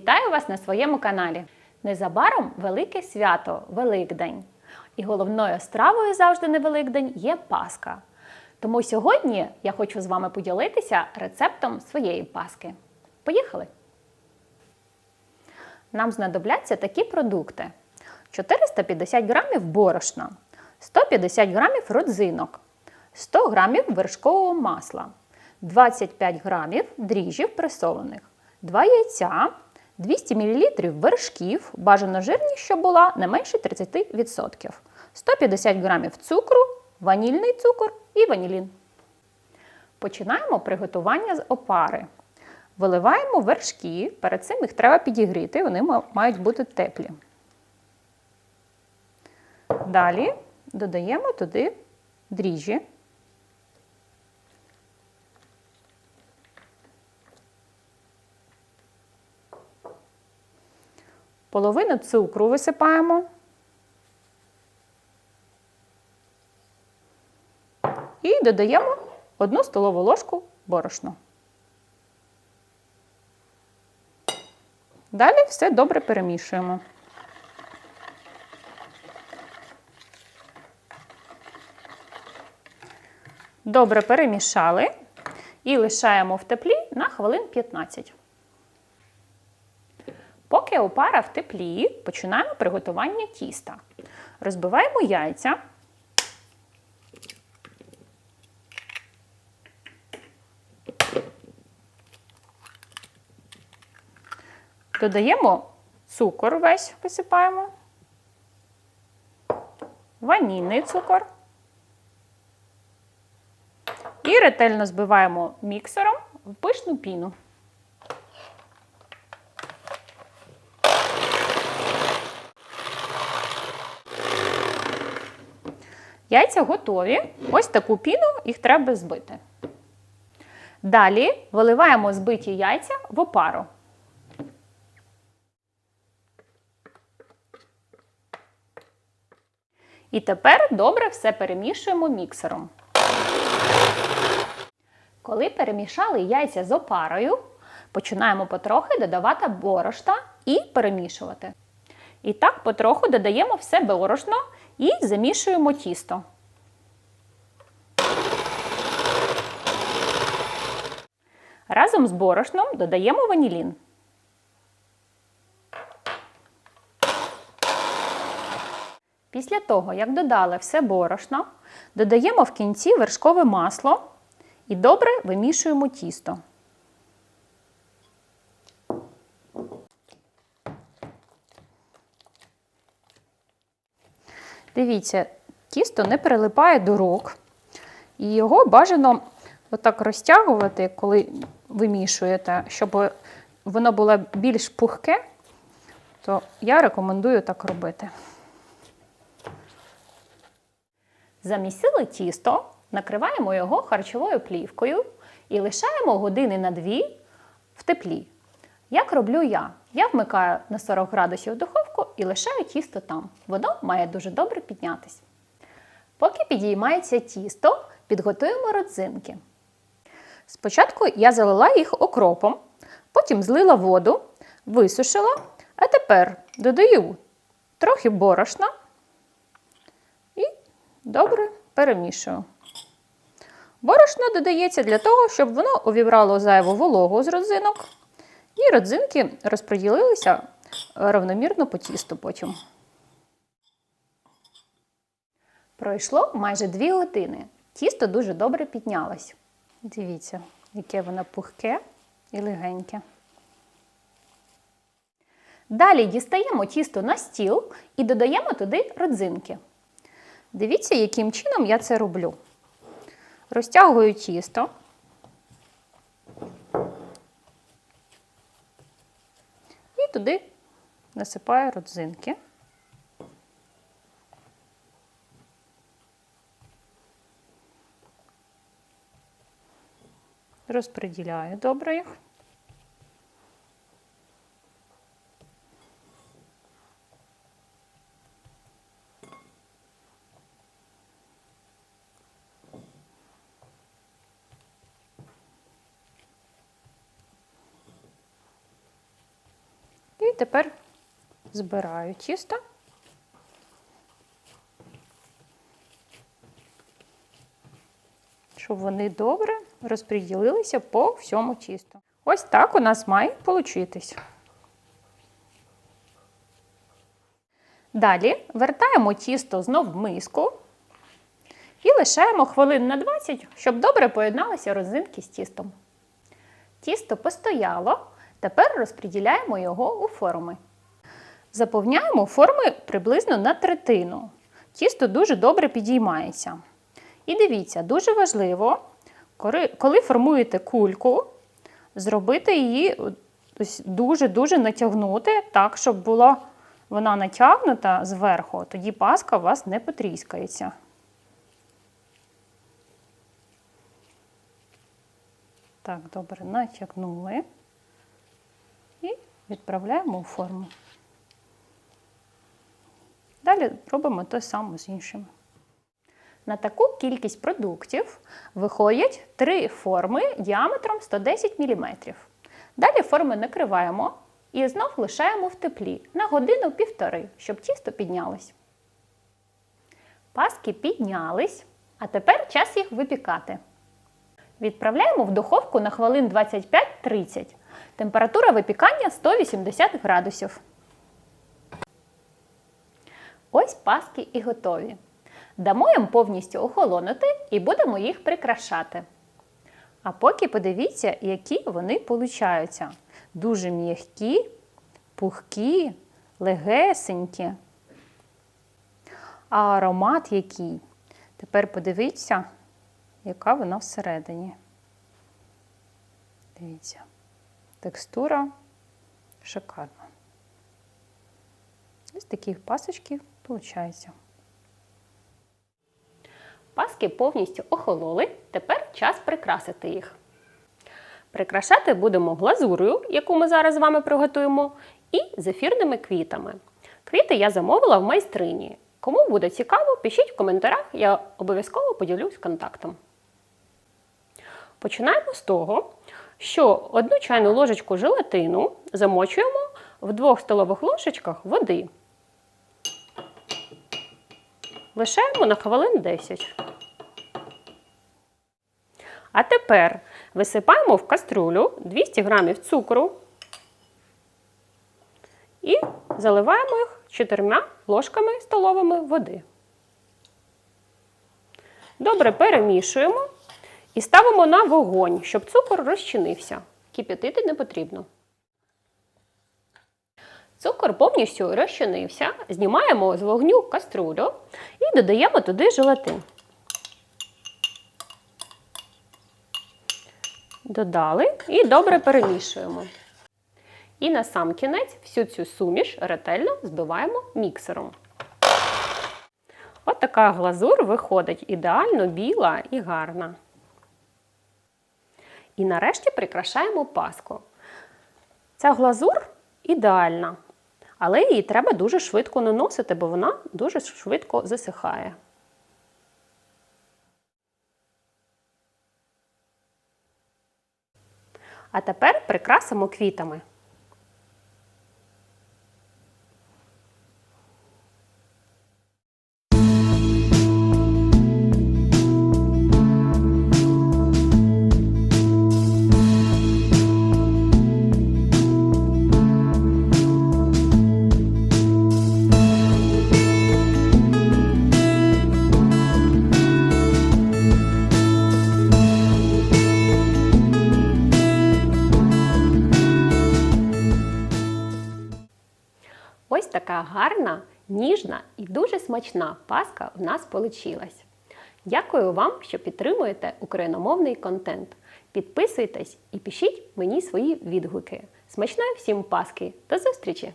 Вітаю вас на своєму каналі. Незабаром велике свято Великдень. І головною стравою завжди на Великдень є Пасха. Тому сьогодні я хочу з вами поділитися рецептом своєї паски. Поїхали! Нам знадобляться такі продукти: 450 грамів борошна, 150 грамів родзинок, 100 грамів вершкового масла, 25 грамів дріжджів пресованих, 2 яйця, 200 мл вершків, бажано жирність, щоб була не менше 30%, 150 грамів цукру, ванільний цукор і ванілін. Починаємо приготування з опари. Виливаємо вершки, перед цим їх треба підігріти, вони мають бути теплі. Далі додаємо туди дріжджі. Половину цукру висипаємо. І додаємо 1 столову ложку борошна. Далі все добре перемішуємо. Добре перемішали і лишаємо в теплі на хвилин 15. Поки опара в теплі, починаємо приготування тіста. Розбиваємо яйця. Додаємо цукор весь висипаємо, ванільний цукор. І ретельно збиваємо міксером в пишну піну. Яйця готові. Ось таку піну їх треба збити. Далі виливаємо збиті яйця в опару. І тепер добре все перемішуємо міксером. Коли перемішали яйця з опарою, починаємо потрохи додавати борошна і перемішувати. І так потроху додаємо все борошно і замішуємо тісто. Разом з борошном додаємо ванілін. Після того, як додали все борошно, додаємо в кінці вершкове масло і добре вимішуємо тісто. Дивіться, тісто не прилипає до рук, і його бажано отак розтягувати, коли вимішуєте, щоб воно було більш пухке, то я рекомендую так робити. Замісили тісто, накриваємо його харчовою плівкою і лишаємо години на дві в теплі. Як роблю я? Я вмикаю на 40 градусів духовку і лишаю тісто там. Воно має дуже добре піднятись. Поки підіймається тісто, підготуємо родзинки. Спочатку я залила їх окропом, потім злила воду, висушила, а тепер додаю трохи борошна і добре перемішую. Борошно додається для того, щоб воно увібрало зайву вологу з родзинок, і родзинки розподілилися равномірно по тісту потім. Пройшло майже 2 години. Тісто дуже добре піднялось. Дивіться, яке воно пухке і легеньке. Далі дістаємо тісто на стіл і додаємо туди родзинки. Дивіться, яким чином я це роблю. Розтягую тісто. Туди насипаю родзинки. Розподіляю добре їх. Тепер збираю тісто. Щоб вони добре розподілилися по всьому тісту. Ось так у нас має получитись. Далі вертаємо тісто знов в миску і лишаємо хвилин на 20, щоб добре поєдналися розинки з тістом. Тісто постояло, тепер розподіляємо його у форми. Заповняємо форми приблизно на третину. Тісто дуже добре підіймається. І дивіться, дуже важливо, коли- формуєте кульку, зробити її дуже-дуже натягнути, так, щоб була вона натягнута зверху, тоді паска у вас не потріскається. Так, добре, натягнули відправляємо у форму. Далі робимо те саме з іншими. На таку кількість продуктів виходять три форми діаметром 110 мм. Далі форми накриваємо і знов лишаємо в теплі на годину-півтори, щоб тісто піднялось. Паски піднялись, а тепер час їх випікати. Відправляємо в духовку на хвилин 25-30. Температура випікання 180 градусів. Ось паски і готові. Дамо їм повністю охолонути і будемо їх прикрашати. А поки подивіться, які вони получаються. Дуже м'які, пухкі, легесенькі. А аромат який. Тепер подивіться, яка вона всередині. Дивіться, текстура шикарна. Ось такі пасочки виходять. Паски повністю охололи, тепер час прикрасити їх. Прикрашати будемо глазурою, яку ми зараз з вами приготуємо, і зефірними квітами. Квіти я замовила в майстрині. Кому буде цікаво, пишіть в коментарях, я обов'язково поділюсь контактом. Починаємо з того, що одну чайну ложечку желатину замочуємо в 2 столових ложечках води. Лишаємо на хвилин 10. А тепер висипаємо в кастрюлю 200 г цукру і заливаємо їх 4 ложками столовими води. Добре перемішуємо і ставимо на вогонь, щоб цукор розчинився. Кип'ятити не потрібно. Цукор повністю розчинився, знімаємо з вогню каструлю і додаємо туди желатин. Додали і добре перемішуємо. І на сам кінець всю цю суміш ретельно збиваємо міксером. От така глазур виходить ідеально біла і гарна. І нарешті прикрашаємо паску. Ця глазур ідеальна, але її треба дуже швидко наносити, бо вона дуже швидко засихає. А тепер прикрасимо квітами. Гарна, ніжна і дуже смачна паска в нас получилась. Дякую вам, що підтримуєте україномовний контент. Підписуйтесь і пишіть мені свої відгуки. Смачної всім паски! До зустрічі!